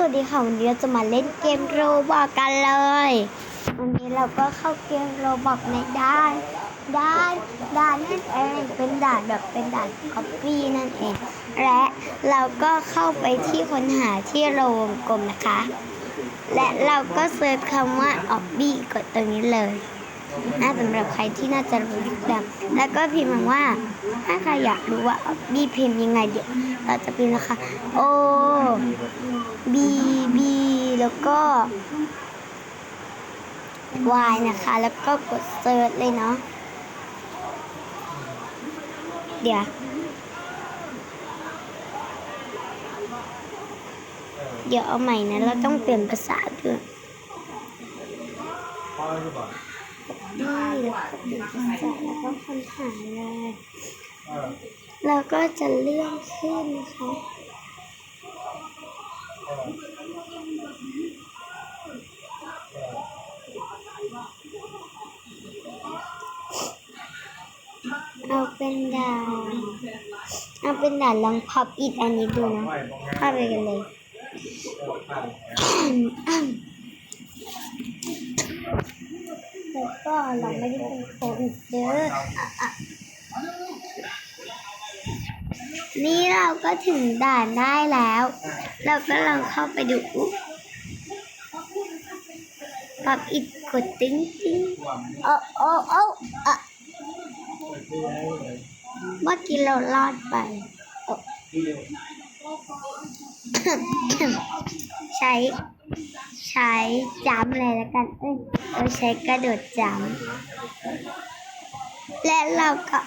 สวัสดีค่ะ วันนี้เราจะมาเล่นเกมโรบอกกันเลย วันนี้เราก็เข้าเกมโรบอกในด้านด้านด้านนั่นเองเป็นด่านแบบเป็นด่านคอปปี้นั่นเอง และเราก็เข้าไปที่ค้นหาที่โรงกลมนะคะ และเราก็เซิร์ชคำว่าออบบี้กดตรงนี้เลย นะสำหรับใครที่น่าจะรู้ยุคดำแล้วก็พิมพ์ว่า ถ้าใครอยากรู้ว่าบีพิมพ์ยังไงเดี๋ยวเราจะพิมพ์นะคะโอบีบีแล้วก็วายนะคะ แล้วก็กดเซิร์ชเลยเนาะเดี๋ยวเดี๋ยวเอาใหม่นะ เราต้องเปลี่ยนภาษาด้วย ถึงจะแล้วก็ค้นหาเลยแล้วก็จะเลื่อนขึ้นครับเอาเป็นดาวเอาเป็นดาวลองพับอีกอันนี้ดูนะพับไปกันเลย ก็เราไม่ได้เป็นคนเด้อนี่เราก็ถึงด่านได้แล้ว เราก็ลองเข้าไปดูปับอิดกดติ้งติ้งโอ้โอ้โอ้อะเมื่อกี้เราลอดไป ใช้ ใช้จัำเลยแล้วกัน เอ้ยเราใช้กระโดดจัำและเราก็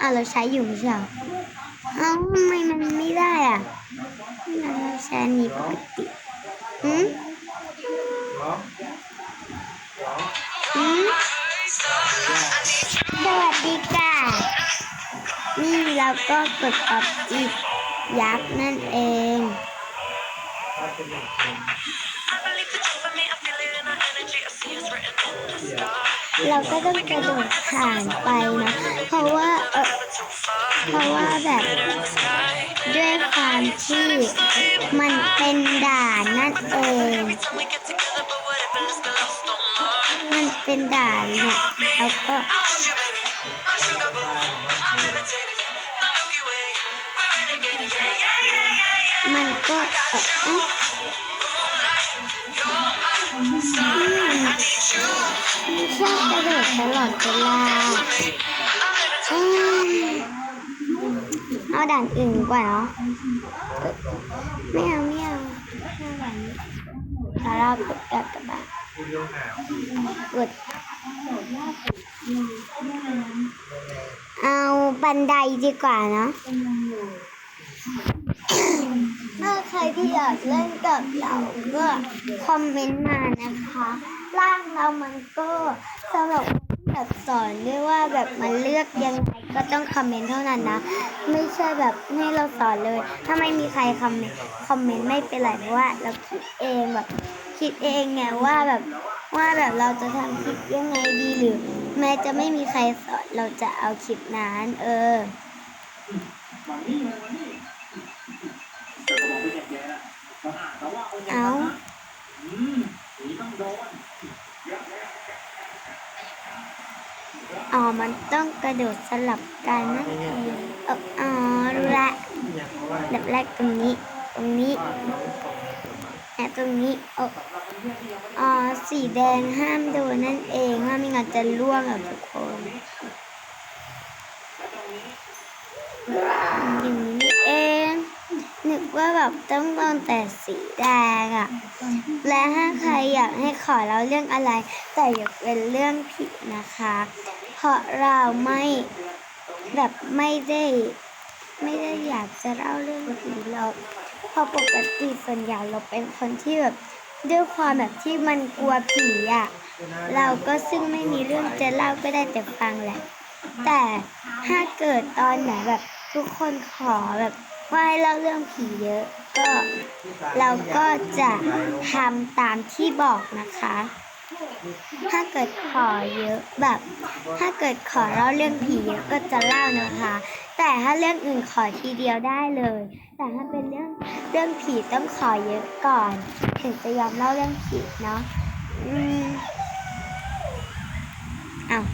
อะเราใช้อยู่ไม่ใช่เอ้าทำไมมันไม่ได้อะเราใช้นี้ปกติอืมอืมสวัสดีค่ะ นี่เราก็กดออบจิตยักษ์นั่นเอง Thank you. เราก็ต้องกระโดดผ่านไปนะเพราะว่าเออเพราะว่าแบบด้วยความที่มันเป็นด่านนั่นเองมันเป็นด่านเนี่ยแล้วก็มันก็เออ อดเวลาอเอาด่านอื่นกว่าเนาะไม่เอาไม่เอาเราเรากดแบบกับบ้านกดเอาบันไดดีกว่าเนาะถ้าใครที่อยากเล่นกับเราก็คอมเมนต์มานะคะ ร่างเรามันก็สำหรับ แบบสอนด้วยว่าแบบมันเลือกยังไงก็ต้องคอมเมนต์เท่านั้นนะ ไม่ใช่แบบให้เราสอนเลย ถ้าไม่มีใครคอมเมนต์คอมเมนต์ไม่เป็นไรเพราะว่าเราคิดเองแบบคิดเองไงว่าแบบว่าแบบเราจะทำคลิปยังไงดีหรือ แม้จะไม่มีใครสอนเราจะเอาคลิปนั้นเออเอา อ๋อ มันต้องกระโดดสลับกันนะเอออ๋อรู้ละแบบแรกตรงนี้ ตรงนี้แอบตรงนี้เอออ๋อ สีแดงห้ามโดนนั่นเองว่าไม่งั้จะล่วงกับทุกคนอย่างนี้เองนึกว่าแบบต้องลงแต่สีแดงอะและถ้าใครอยากให้ขอเราเรื่องอะไร แต่อย่าเป็นเรื่องผิดนะคะ เพราะเราไม่แบบไม่ได้ไม่ได้อยากจะเล่าเรื่องผีหรอกเพราะปกติส่วนใหญ่เราเป็นคนที่แบบด้วยความแบบที่มันกลัวผีอะ่ะเราก็ซึ่งไม่มีเรื่องจะเล่าก็ได้แต่ฟังแหละ แต่ถ้าเกิดตอนไหนแบบทุกคนขอแบบว่าให้เล่าเรื่องผีเยอะ ก็เราก็จะทำตามที่บอกนะคะ ถ้าเกิดขอเยอะแบบ ถ้าเกิดขอเล่าเรื่องผีเยอะก็จะเล่านะคะ แต่ถ้าเรื่องอื่นขอทีเดียวได้เลย แต่ถ้าเป็นเรื่องเรื่องผีต้องขอเยอะก่อน ถึงจะยอมเล่าเรื่องผีเนาะอืมอ้าว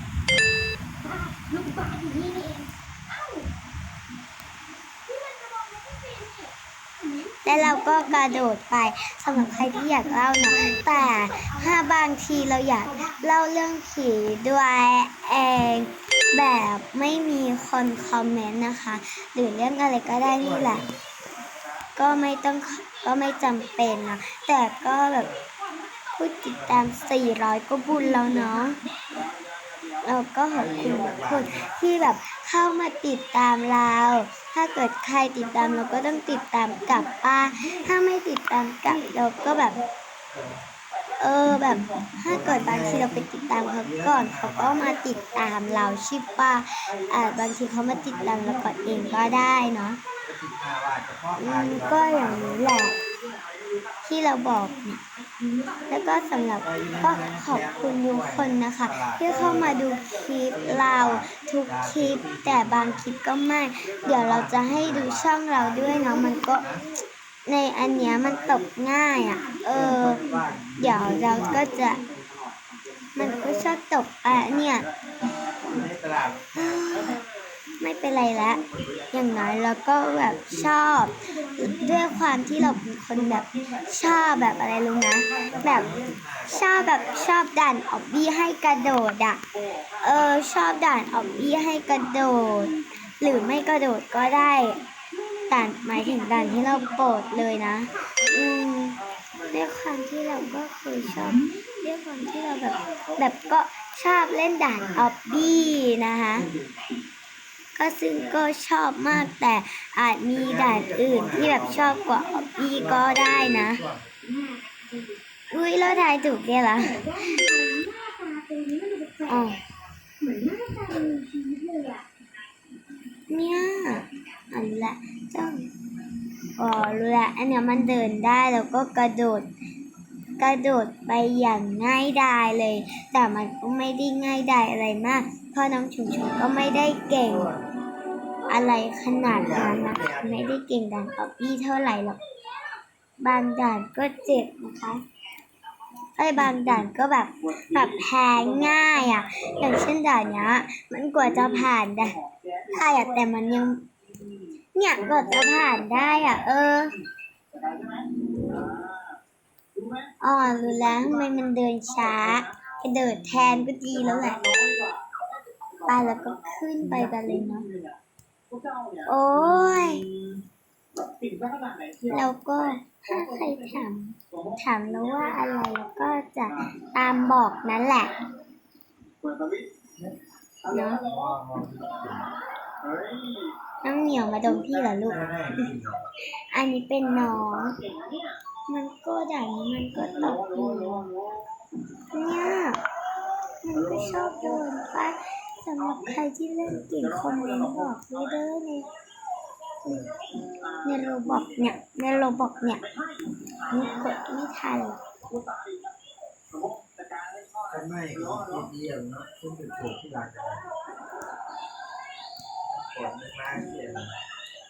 ลูกบาศอยู่นี่นี่เองเอ้านี่มันกระบอกเพชรไม่เป็นแล้วเราก็กระโดดไปสำหรับใครที่อยากเล่าเนาะแต่ บางทีเราอยากเล่าเรื่องผีด้วยเองแบบไม่มีคนคอมเมนต์นะคะ หรือเรื่องอะไรก็ได้นี่แหละ ก็ไม่ต้องก็ไม่จำเป็นนะแต่ก็แบบผู้ติดตาม 400 ก็บุญแล้วเนาะเราก็ขอบคุณทุกคนที่แบบเข้ามาติดตามเรา ถ้าเกิดใครติดตามเราก็ต้องติดตามกลับป้า ถ้าไม่ติดตามกลับเราก็แบบ เออแบบถ้าเกิดบางทีเราไปติดตามเขาก่อนเขาก็มาติดตามเราใชิป้าอ่าบางทีเขามาติดตามเราก่อนเองก็ได้เนาะอืมก็อย่างนี้แหละที่เราบอกเนี่ยแล้วก็สำหรับก็ขอบคุณทุกคนนะคะ ที่เข้ามาดูคลิปเราทุกคลิปแต่บางคลิปก็ไม่ เดี๋ยวเราจะให้ดูช่องเราด้วยเนาะมันก็ ในอันเนี้ยมันตกง่ายอะ เออ เดี๋ยวเราก็จะ มันก็ชอบตกอะเนี่ยไม่เป็นไรและอย่างน้อยเราก็แบบชอบ ด้วยความที่เราเป็นคนแบบชอบแบบอะไรรู้นะ แบบชอบแบบชอบด่านออบบี้ให้กระโดดอะ เออชอบด่านออบบี้ให้กระโดด หรือไม่กระโดดก็ได้ ด่านหมายถึงด่านที่เราโปรดเลยนะ อืมด้วยความที่เราก็เคยชอบด้วยความที่เราแบบแบบก็ชอบเล่นด่านออบบี้นะคะก็ซึ่งก็ชอบมากแต่อาจมีด่านอื่นที่แบบชอบกว่าออบบี้ก็ได้นะ อุ้ยเราทายถูกแกเหรอหน้าตาตัวนี้มันดูแปลอ๋อกๆเหมือนหน้าตามีชีวิตเลยอะเนี่ยอันละเจ้า อ๋อรู้ละอันเนี้ยมันเดินได้แล้วก็กระโดด กระโดดไปอย่างง่ายดายเลย แต่มันก็ไม่ได้ง่ายดายอะไรมากเพราะน้องชุมชุมก็ไม่ได้เก่ง อะไรขนาดนั้นนะไม่ได้เก่งด่านออบบี้เท่าไหร่หรอกบางด่านก็เจ็บนะคะไอ้บางด่านก็แบบแบบแพ้ง่ายอะ อย่างเช่นด่านเนี้ย มันกว่าจะผ่านด้ได้อะแต่มันยัง เนี่ยกว่าจะผ่านได้อะ เอออ๋อรู้แล้วทำไมมันเดินช้ากระโดดแทนก็ดีแล้วแหละไปแล้วก็ขึ้นไปกันเลยเนาะโอ้ยแล้วก็ถ้าใครถามถามแล้วว่าอะไรแล้วก็จะตามบอกนั่นแหละเนาะ น้องเหนียวมาดมพี่เหรอลูก อันนี้เป็นน้อง มันก็อย่างนี้มันก็ตกอยู่เนี่ย มันก็ชอบโดนป้าสำหรับใครที่เล่นเก่งคอมเมนต์บอกด้วยเด้อในในโรบอกเนี่ยในโรบอกเนี่ยนี่กดไม่ทันหรอกไม่ของที่เดียวเนาะซึ่งเป็นถูกที่หลักอะไรกดไม่มากเกียร์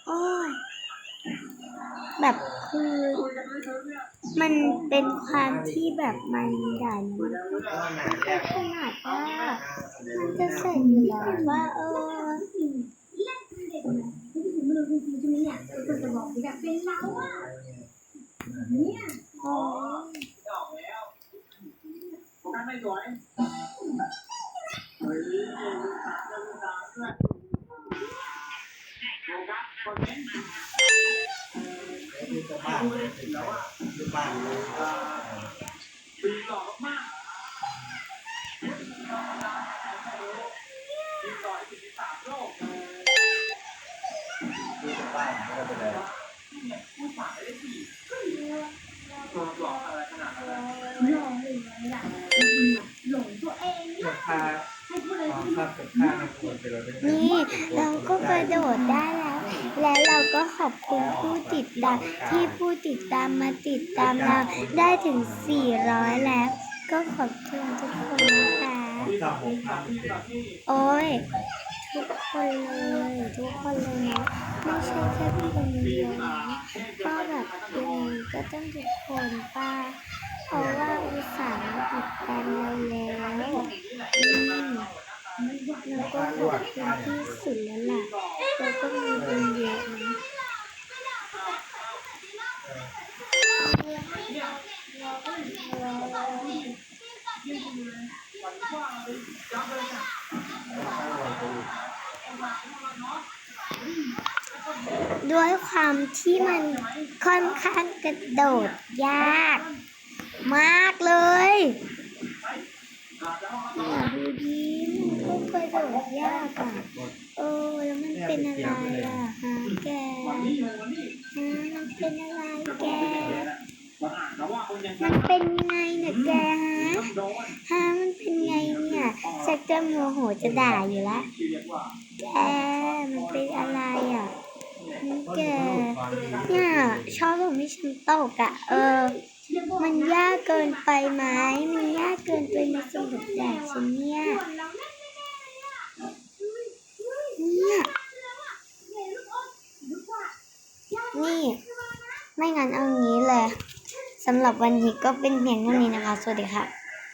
อ้ยแบบคือ มันเป็นความที่แบบมันดันมันก็หนากขนาดว่ามันจะใส่อยู่แล้วว่าเออมันดูจริงๆใช่ไหมเนี่ยคนจะบอกที่แบบเป็นเราอะ บ้านเลยถึงแล้วที่บ้านเลยที่จะบ้านก็ไปเลยหลงเลยล่ะหลงตัวเองเนี่ยราคาให้พูดอะไรความที่ภาพกับค่าในควรไปเลยนี่เราก็กระโดดได้แล้ว และเราก็ขอบคุณผู้ติดตามที่ผู้ติดตามมาติดตามเราได้ถึง 400 แล้ว ก็ขอบคุณทุกคนนะคะสามโอ้ยทุกคนเลยทุกคนเลยนะไม่ใช่แค่คนเดียวนะก็แบบยังไงก็ต้องทุกคนป้าเพราะว่าอุตส่าห์ติดตามเราแล้วอืม แล้วก็ขอบคุณที่สุดแล้วล่ะเราก็มีบุญเยอะนะด้วยความที่มันค่อนข้างกระโดดยาก มากเลยเนี่ย มันก็กระโดดยากอะเออแล้วมันเป็นอะไรอะฮะแกฮะมันเป็นอะไรแก มันเป็นยังไงเนี่ยแกฮะฮะมันเป็นไงเนี่ยชักจะโมโหจะด่าอยู่ละแกมันเป็นอะไรอะแกเนี่ยชอบตรงที่ฉันตกอะเออมันยากเกินไปไหม มันยากเกินไปในสำหรับแดกฉันเนี่ย นี่ ไม่งั้นเอางี้เลยสำหรับวันนี้ก็เป็นเพียงเท่านี้นะคะ สวัสดีค่ะ